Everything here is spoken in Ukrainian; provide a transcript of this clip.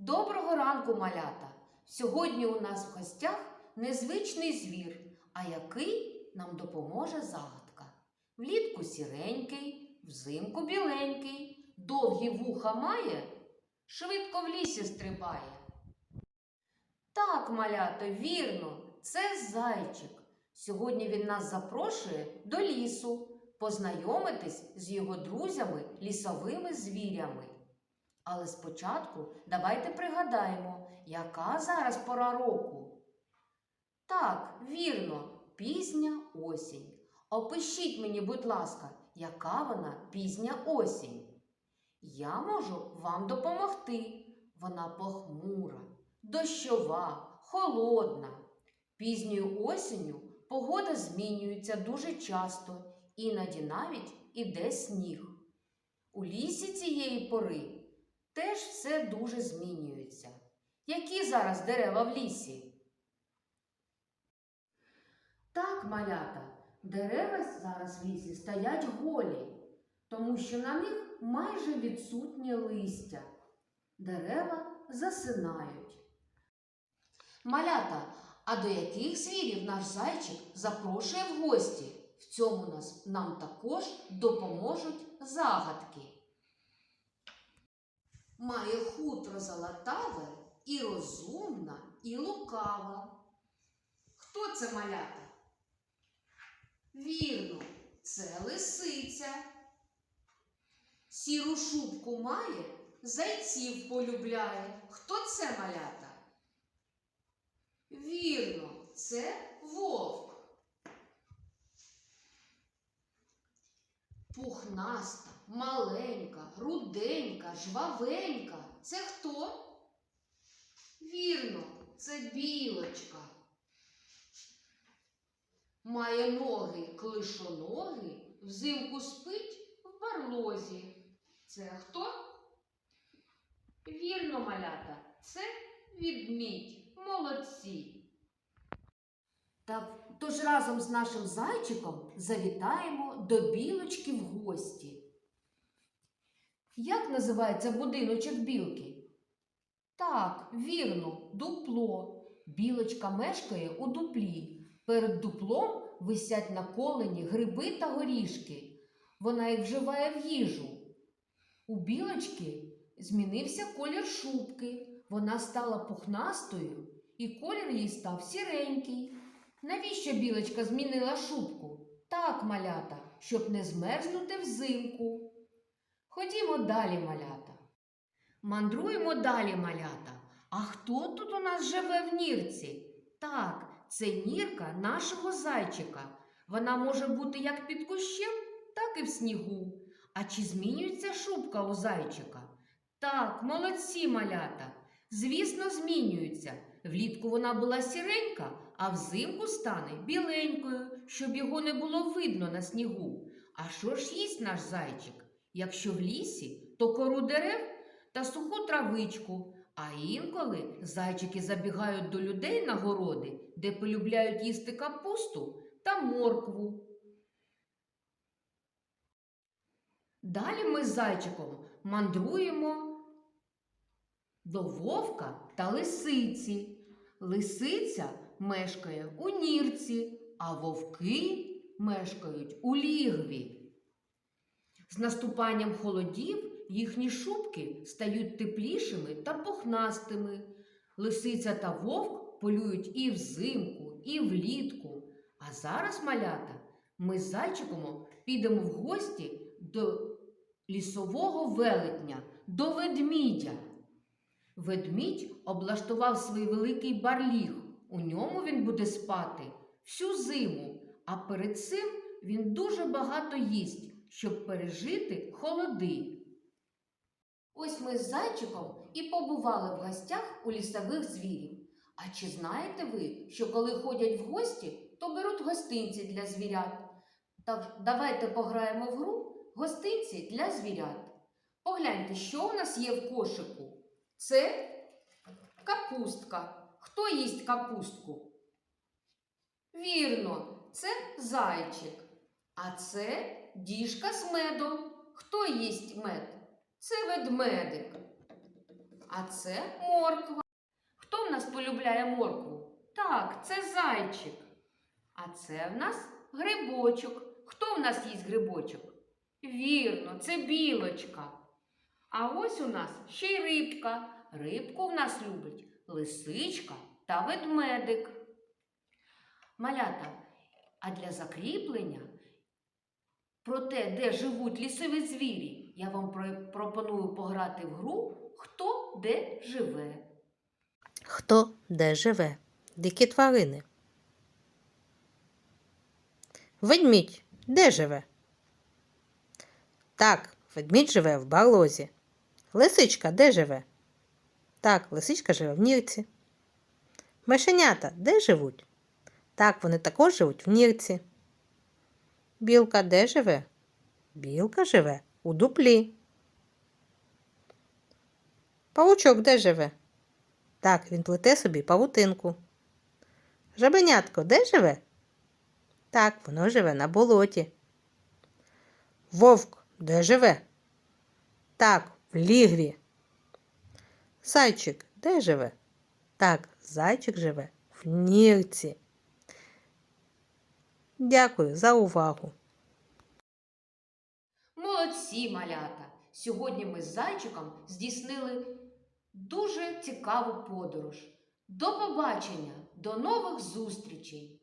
Доброго ранку, малята! Сьогодні у нас в гостях незвичний звір, а який нам допоможе загадка. Влітку сіренький, взимку біленький, довгі вуха має, швидко в лісі стрибає. Так, малята, вірно, це зайчик. Сьогодні він нас запрошує до лісу познайомитись з його друзями лісовими звірями. Але спочатку давайте пригадаємо, яка зараз пора року. Так, вірно, пізня осінь. Опишіть мені, будь ласка, яка вона пізня осінь. Я можу вам допомогти. Вона похмура, дощова, холодна. Пізньою осінню погода змінюється дуже часто, іноді навіть іде сніг. У лісі цієї пори теж все дуже змінюється. Які зараз дерева в лісі? Так, малята, дерева зараз в лісі стоять голі, тому що на них майже відсутнє листя. Дерева засинають. Малята, а до яких звірів наш зайчик запрошує в гості? В цьому нас, нам також допоможуть загадки. Має хутро золотаве і розумна, і лукава. Хто це малята? Вірно, це лисиця. Сіру шубку має, зайців полюбляє. Хто це малята? Вірно, це вовк. Пухнаста, маленька, руденька, жвавенька. Це хто? Вірно, це білочка. Має ноги клишоноги, взимку спить в барлозі. Це хто? Вірно, малята, це відмідь. Молодці. Так, тож разом з нашим зайчиком завітаємо до білочки в гості. Як називається будиночок білки? Так, вірно, дупло. Білочка мешкає у дуплі. Перед дуплом висять на колені гриби та горішки. Вона їх вживає в їжу. У білочки змінився колір шубки. Вона стала пухнастою, і колір їй став сіренький. Навіщо білочка змінила шубку? Так, малята, щоб не змерзнути взимку. Ходімо далі, малята. Мандруємо далі, малята. А хто тут у нас живе в нірці? Так, це нірка нашого зайчика. Вона може бути як під кущем, так і в снігу. А чи змінюється шубка у зайчика? Так, молодці малята. Звісно, змінюється. Влітку вона була сіренька, а взимку стане біленькою, щоб його не було видно на снігу. А що ж їсть наш зайчик? Якщо в лісі, то кору дерев та суху травичку. А інколи зайчики забігають до людей на городи, де полюбляють їсти капусту та моркву. Далі ми з зайчиком мандруємо до вовка та лисиці. Лисиця мешкає у нірці, а вовки мешкають у лігві. З наступанням холодів їхні шубки стають теплішими та пухнастими. Лисиця та вовк полюють і взимку, і влітку. А зараз, малята, ми з зайчиком підемо в гості до лісового велетня, до ведмідя. Ведмідь облаштував свій великий барліг. У ньому він буде спати всю зиму, а перед цим він дуже багато їсть, щоб пережити холоди. Ось ми з зайчиком і побували в гостях у лісових звірів. А чи знаєте ви, що коли ходять в гості, то беруть гостинці для звірят? Так давайте пограємо в гру гостинці для звірят. Погляньте, що у нас є в кошику. Це капустка. Хто їсть капустку? Вірно, це зайчик. А це діжка з медом. Хто їсть мед? Це ведмедик. а це морква. Хто в нас полюбляє моркву? Так, це зайчик. А це в нас грибочок. Хто в нас їсть грибочок? Вірно, це білочка. А ось у нас ще й рибка. Рибку в нас любить лисичка та ведмедик. Малята, а для закріплення про те, де живуть лісові звірі, я вам пропоную пограти в гру Хто де живе. Хто де живе? Дикі тварини. Ведмідь де живе? Так, ведмідь живе в барлозі. Лисичка де живе? Так, лисичка живе в нірці. Мишенята де живуть? Так, вони також живуть в нірці. Білка де живе? Білка живе у дуплі. Павучок де живе? Так, він плете собі павутинку. Жабенятко де живе? Так, воно живе на болоті. Вовк де живе? Так, в лігві. Зайчик де живе? Так, зайчик живе в нірці. Дякую за увагу. Молодці, малята! Сьогодні ми з зайчиком здійснили дуже цікаву подорож. До побачення, до нових зустрічей!